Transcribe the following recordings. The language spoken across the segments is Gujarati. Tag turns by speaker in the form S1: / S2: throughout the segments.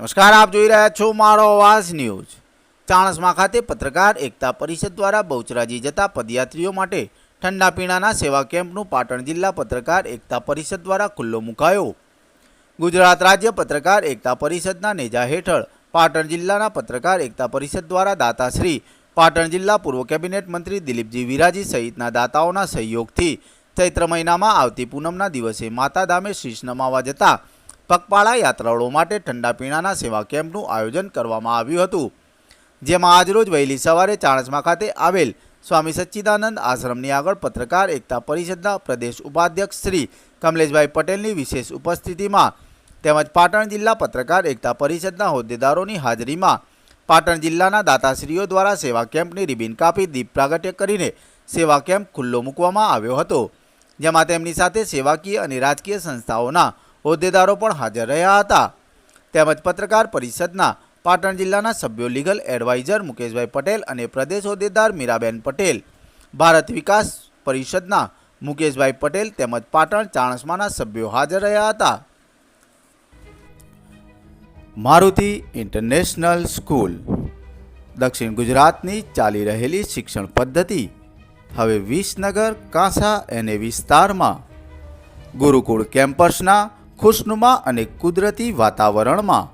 S1: નમસ્કાર, આપ જોઈ રહ્યા છો મારો અવાજ ન્યૂઝ. ચાણસમા ખાતે પત્રકાર એકતા પરિષદ દ્વારા બહુચરાજી જતા પદયાત્રીઓ માટે ઠંડા પીણાના સેવા કેમ્પનું પાટણ જિલ્લા પત્રકાર એકતા પરિષદ દ્વારા ખુલ્લો મુકાયો. ગુજરાત રાજ્ય પત્રકાર એકતા પરિષદના નેજા હેઠળ પાટણ જિલ્લાના પત્રકાર એકતા પરિષદ દ્વારા દાતાશ્રી પાટણ જિલ્લા પૂર્વ કેબિનેટ મંત્રી દિલીપજી વિરાજી સહિતના દાતાઓના સહયોગથી ચૈત્ર મહિનામાં આવતી પૂનમના દિવસે માતાધામે શીશ નમાવા જતા પગપાળા યાત્રાળુઓ માટે ઠંડા પીણાના સેવા કેમ્પનું આયોજન કરવામાં આવ્યું હતું, જેમાં આજરોજ વહેલી સવારે ચાણસમા ખાતે આવેલ સ્વામી સચ્ચિદાનંદ આશ્રમની આગળ પત્રકાર એકતા પરિષદના પ્રદેશ ઉપાધ્યક્ષ શ્રી કમલેશભાઈ પટેલની વિશેષ ઉપસ્થિતિમાં તેમજ પાટણ જિલ્લા પત્રકાર એકતા પરિષદના હોદ્દેદારોની હાજરીમાં પાટણ જિલ્લાના દાતાશ્રીઓ દ્વારા સેવા કેમ્પની રિબિન કાપી દીપ પ્રાગટ્ય કરીને સેવા કેમ્પ ખુલ્લો મૂકવામાં આવ્યો હતો, જેમાં તેમની સાથે સેવાકીય અને રાજકીય સંસ્થાઓના હોદ્દેદારો પણ હાજર રહ્યા હતા. તેમજ પત્રકાર પરિષદના પાટણ જિલ્લાના સભ્યો લીગલ એડવાઇઝર મુકેશભાઈ પટેલ અને પ્રદેશ હોદ્દેદાર મીરાબેન પટેલ, ભારત વિકાસ પરિષદના મુકેશભાઈ પટેલ તેમજ પાટણ ચાણસમાના સભ્યો હાજર રહ્યા હતા. Maruti international school. દક્ષિણ ગુજરાતની ચાલી રહેલી શિક્ષણ પદ્ધતિ હવે વિસનગર, કાંસા અને વિસ્તારમાં. ગુરુકુળ કેમ્પસના ખુશનુમા અને કુદરતી વાતાવરણમાં.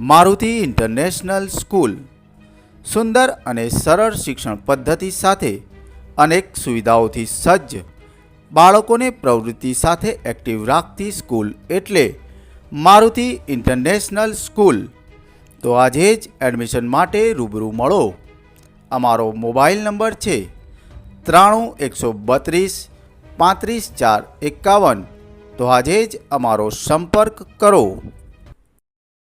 S1: Maruti international school. સુંદર અને સરળ શિક્ષણ પદ્ધતિ સાથે અનેક સુવિધાઓથી સજ્જ. બાળકોને પ્રવૃત્તિ સાથે એક્ટિવ રાખતી સ્કૂલ એટલે મારુતિ ઇન્ટરનેશનલ સ્કૂલ. તો આજે જ એડમિશન માટે રૂબરૂ મળો. અમારો મોબાઈલ નંબર છે ત્રાણું, એકસો બત્રીસ, પાંત્રીસ ચાર, એકાવન. તો આજે જ અમારો સંપર્ક કરો.